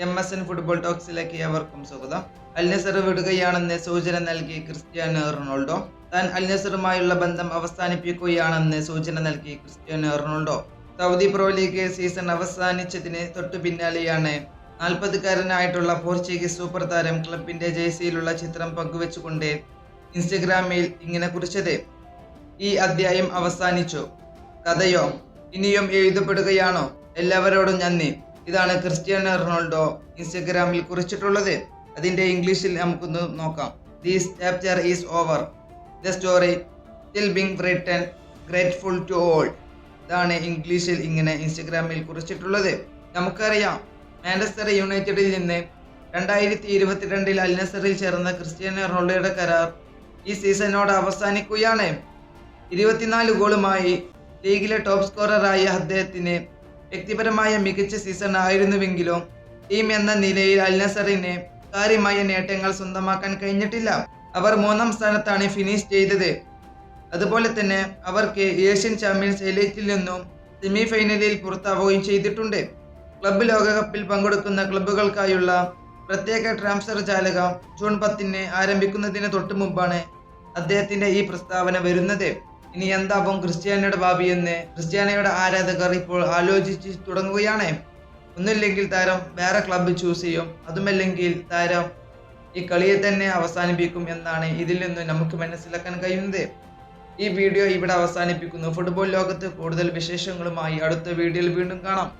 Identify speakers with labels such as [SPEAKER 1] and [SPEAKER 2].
[SPEAKER 1] M S N football ടോക്സിലേക്ക് ഏവർക്കും സ്വാഗതം. അൽനസർ വിടുകയാണെന്ന് സൂചന നൽകി ക്രിസ്ത്യാനോ റൊണാൾഡോ. താൻ അൽനസറുമായുള്ള ബന്ധം അവസാനിപ്പിക്കുകയാണെന്ന് സൂചന നൽകി Cristiano Ronaldo. Saudi pro league season അവസാനിച്ചതിന് തൊട്ടു പിന്നാലെയാണ് നാൽപ്പതുകാരനായിട്ടുള്ള പോർച്ചുഗീസ് സൂപ്പർ താരം ക്ലബിന്റെ ജേഴ്സിയിലുള്ള ചിത്രം പങ്കുവെച്ചുകൊണ്ട് ഇൻസ്റ്റഗ്രാമിൽ ഇങ്ങനെ കുറിച്ചത്. ഈ അധ്യായം അവസാനിച്ചു. കഥയോ? ഇനിയും എഴുതപ്പെടുകയാണോ? എല്ലാവരോടും നന്ദി. ഇതാണ് ക്രിസ്ത്യാനോ റൊണാൾഡോ ഇൻസ്റ്റഗ്രാമിൽ കുറിച്ചിട്ടുള്ളത്. അതിന്റെ ഇംഗ്ലീഷിൽ നമുക്കൊന്ന് നോക്കാം. These chapter is over the story still being written grateful to all ഇതാണ് ഇംഗ്ലീഷിൽ ഇങ്ങനെ ഇൻസ്റ്റഗ്രാമിൽ കുറിച്ചിട്ടുള്ളത്. നമുക്കറിയാം മാഞ്ചസ്റ്റർ യുണൈറ്റഡിൽ നിന്ന് രണ്ടായിരത്തി ഇരുപത്തിരണ്ടിൽ അൽനസറിൽ ചേർന്ന ക്രിസ്ത്യാനോ റൊണാൾഡോയുടെ കരാർ ഈ സീസണോട് അവസാനിക്കുകയാണ്. ഇരുപത്തിനാല് ഗോളുമായി ലീഗിലെ ടോപ്പ് സ്കോററായ അദ്ദേഹത്തിന് വ്യക്തിപരമായ മികച്ച സീസൺ ആയിരുന്നുവെങ്കിലും ടീം എന്ന നിലയിൽ അൽനസറിന് കാര്യമായ നേട്ടങ്ങൾ സ്വന്തമാക്കാൻ കഴിഞ്ഞിട്ടില്ല. അവർ മൂന്നാം സ്ഥാനത്താണ് ഫിനിഷ് ചെയ്തത്. അതുപോലെ തന്നെ അവർക്ക് ഏഷ്യൻ ചാമ്പ്യൻസ് എലൈറ്റിൽ നിന്നും സെമി ഫൈനലിൽ പുറത്താവുകയും ചെയ്തിട്ടുണ്ട്. ക്ലബ്ബ് ലോകകപ്പിൽ പങ്കെടുക്കുന്ന ക്ലബ്ബുകൾക്കായുള്ള പ്രത്യേക ട്രാൻസ്ഫർ ചാലക ജൂൺ പത്തിന് ആരംഭിക്കുന്നതിന് തൊട്ടു മുമ്പാണ് അദ്ദേഹത്തിന്റെ ഈ പ്രസ്താവന വരുന്നത്. ഇനി എന്താപ്പം ക്രിസ്ത്യാനിയുടെ ഭാവി എന്ന്? ക്രിസ്ത്യാനിയുടെ ആരാധകർ ഇപ്പോൾ ആലോചിച്ച് തുടങ്ങുകയാണ്. ഒന്നുമില്ലെങ്കിൽ താരം വേറെ ക്ലബ്ബ് ചൂസ് ചെയ്യും. അതുമല്ലെങ്കിൽ താരം ഈ കളിയെ തന്നെ അവസാനിപ്പിക്കും എന്നാണ് ഇതിൽ നിന്ന് നമുക്ക് മനസ്സിലാക്കാൻ കഴിയുന്നത്. ഈ വീഡിയോ ഇവിടെ അവസാനിപ്പിക്കുന്നു. ഫുട്ബോൾ ലോകത്ത് കൂടുതൽ വിശേഷങ്ങളുമായി അടുത്ത വീഡിയോയിൽ വീണ്ടും കാണാം.